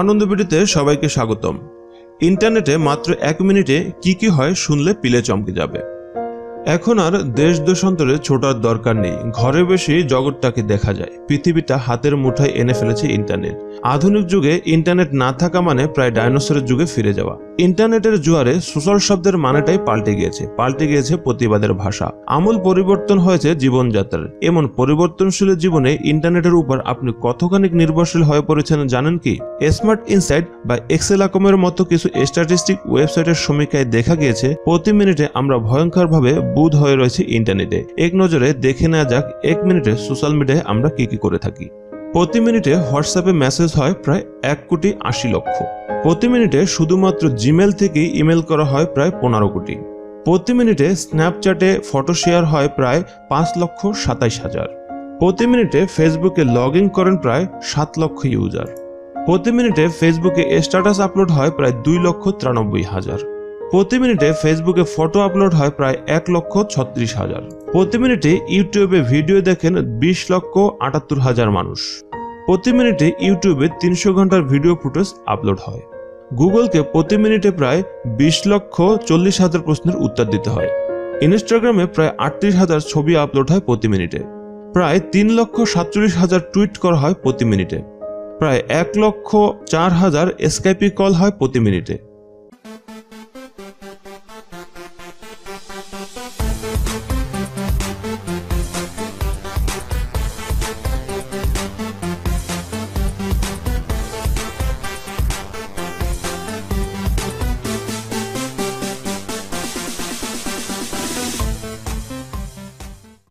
আনন্দ ভিডিওতে সবাইকে স্বাগতম। ইন্টারনেটে মাত্র এক মিনিটে কি কি হয় শুনলে পিলে চমকে যাবে। এখন আর দেশ দেশান্তরে ছোটার দরকার নেই। ঘরে বসে জগৎটাকে দেখা যায়। পৃথিবীটা হাতের মুঠায় এনে ফেলেছে ইন্টারনেট। আধুনিক যুগে ইন্টারনেট না থাকা মানে প্রায় ডাইনোসরের যুগে ফিরে যাওয়া। ইন্টারনেটের জোয়ারে সোশ্যাল শব্দের মানেটাই পাল্টে গিয়েছে। পাল্টে গিয়েছে প্রতিবাদের ভাষা। আমূল পরিবর্তন হয়েছে জীবনযাত্রার। এমন পরিবর্তনশীল জীবনে ইন্টারনেটের উপর আপনি কতখানি নির্ভরশীল হয়ে পড়েছেন জানেন কি? স্মার্ট ইনসাইট বা এক্সেলাকমের মতো কিছু স্ট্যাটিস্টিক ওয়েবসাইটের সমীক্ষায় দেখা গিয়েছে, প্রতি মিনিটে আমরা ভয়ঙ্করভাবে বুধ হয়ে রয়েছে ইন্টারনেটে। এক নজরে দেখে নেওয়া যাক, এক মিনিটে সোশ্যাল মিডিয়ায় আমরা কি কি করে থাকি। প্রতি মিনিটে হোয়াটসঅ্যাপে মেসেজ হয় প্রায় এক কোটি আশি লক্ষ। প্রতি মিনিটে শুধুমাত্র জিমেল থেকেই ইমেল করা হয় প্রায় পনেরো কোটি। প্রতি মিনিটে স্ন্যাপচ্যাটে ফটো শেয়ার হয় প্রায় পাঁচ লক্ষ সাতাইশ হাজার। প্রতি মিনিটে ফেসবুকে লগ ইন করেন প্রায় সাত লক্ষ ইউজার। প্রতি মিনিটে ফেসবুকে স্ট্যাটাস আপলোড হয় প্রায় দুই লক্ষ তিরানব্বই হাজার। প্রতি মিনিটে ফেসবুকে ফটো আপলোড হয় প্রায় এক লক্ষ ছত্রিশ হাজার। প্রতি মিনিটে ইউটিউবে ভিডিও দেখেন বিশ লক্ষ আটাত্তর হাজার মানুষ। প্রতি মিনিটে ইউটিউবে তিনশো ঘণ্টার ভিডিও ফুটেজ আপলোড হয়। গুগলকে প্রতি মিনিটে প্রায় বিশ লক্ষ চল্লিশ হাজার প্রশ্নের উত্তর দিতে হয়। ইনস্টাগ্রামে প্রায় আটত্রিশ হাজার ছবি আপলোড হয় প্রতি মিনিটে। প্রায় তিন লক্ষ সাতচল্লিশ হাজার টুইট করা হয় প্রতি মিনিটে। প্রায় এক লক্ষ চার হাজার স্কাইপি কল হয় প্রতি মিনিটে।